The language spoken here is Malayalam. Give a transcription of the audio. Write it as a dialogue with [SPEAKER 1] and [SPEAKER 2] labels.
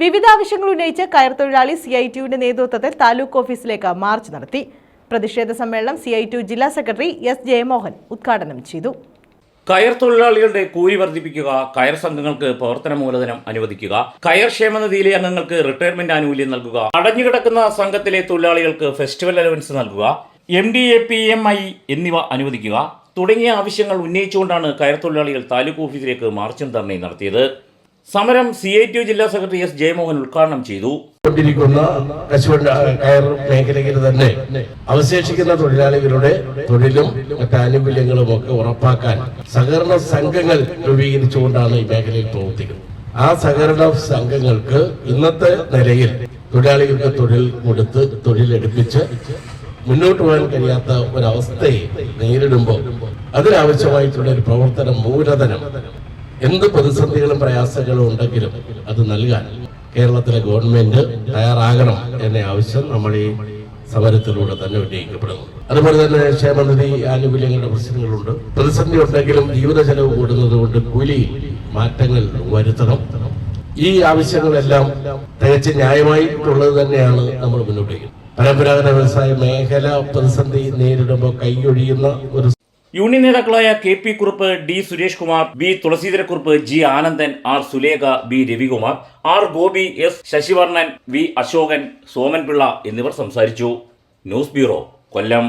[SPEAKER 1] വിവിധ ആവശ്യങ്ങൾ ഉന്നയിച്ച് കയർ തൊഴിലാളി സി ഐ ടിയുടെ നേതൃത്വത്തിൽ താലൂക്ക് ഓഫീസിലേക്ക് മാർച്ച് നടത്തി. പ്രതിഷേധ സമ്മേളനം സി ഐ ടി ജില്ലാ സെക്രട്ടറി എസ് ജയമോഹൻ ഉദ്ഘാടനം ചെയ്തു.
[SPEAKER 2] കയർ തൊഴിലാളികളുടെ കൂലി വർദ്ധിപ്പിക്കുക കയർ സംഘങ്ങൾക്ക് പ്രവർത്തന മൂലധനം അനുവദിക്കുക കയർ ക്ഷേമനിധിയിലെ അംഗങ്ങൾക്ക് റിട്ടയർമെന്റ് ആനുകൂല്യം നൽകുക അടഞ്ഞുകിടക്കുന്ന സംഘത്തിലെ തൊഴിലാളികൾക്ക് ഫെസ്റ്റിവൽ അലവൻസ് നൽകുക M D A P M I എന്നിവ അനുവദിക്കുക തുടങ്ങിയ ആവശ്യങ്ങൾ ഉന്നയിച്ചുകൊണ്ടാണ് കയർ തൊഴിലാളികൾ താലൂക്ക് ഓഫീസിലേക്ക് മാർച്ചും ധർണയും നടത്തിയത്. സമരം സി ഐ ടി ജില്ലാ സെക്രട്ടറി എസ് ജയമോഹൻ ഉദ്ഘാടനം ചെയ്തു.
[SPEAKER 3] കയർ തന്നെ അവശേഷിക്കുന്ന തൊഴിലാളികളുടെ തൊഴിലും മറ്റ് ആനുകൂല്യങ്ങളും ഒക്കെ ഉറപ്പാക്കാൻ സഹകരണ സംഘങ്ങൾ രൂപീകരിച്ചുകൊണ്ടാണ് ഈ മേഖലയിൽ പ്രവർത്തിക്കുന്നത്. ആ സഹകരണ സംഘങ്ങൾക്ക് ഇന്നത്തെ നിലയിൽ തൊഴിലാളികൾക്ക് തൊഴിൽ കൊടുത്ത് തൊഴിലെടുപ്പിച്ച് മുന്നോട്ട് പോകാൻ കഴിയാത്ത ഒരവസ്ഥയെ നേരിടുമ്പോൾ അതിനാവശ്യമായിട്ടുള്ള ഒരു പ്രവർത്തനം മൂലധനം എന്ത് പ്രതിസന്ധികളും പ്രയാസങ്ങളും ഉണ്ടെങ്കിലും അത് നൽകാൻ കേരളത്തിലെ ഗവൺമെന്റ് തയ്യാറാകണം എന്ന ആവശ്യം നമ്മൾ ഈ സമരത്തിലൂടെ തന്നെ ഉന്നയിക്കപ്പെടുന്നു. അതുപോലെ തന്നെ ക്ഷേമനിധി ആനുകൂല്യങ്ങളുടെ പ്രശ്നങ്ങളുണ്ട്. പ്രതിസന്ധി ഉണ്ടെങ്കിലും ജീവിത ചെലവ് കൂടുന്നത് കൊണ്ട് മാറ്റങ്ങൾ വരുത്തണം. ഈ ആവശ്യങ്ങളെല്ലാം തികച്ച് ന്യായമായിട്ടുള്ളത് തന്നെയാണ് നമ്മൾ മുന്നോട്ട് പരമ്പരാഗത വ്യവസായ മേഖല പ്രതിസന്ധി നേരിടുമ്പോൾ കൈയൊഴിയുന്ന ഒരു
[SPEAKER 2] യൂണിയൻ നേതാക്കളായ K P Kurup D Suresh Kumar B Thulaseedharakurup G Anandan R Sulekha B Ravikumar R Gopi S Sasivarnan V Asokan Somanpillai എന്നിവർ സംസാരിച്ചു. News bureau Kollam.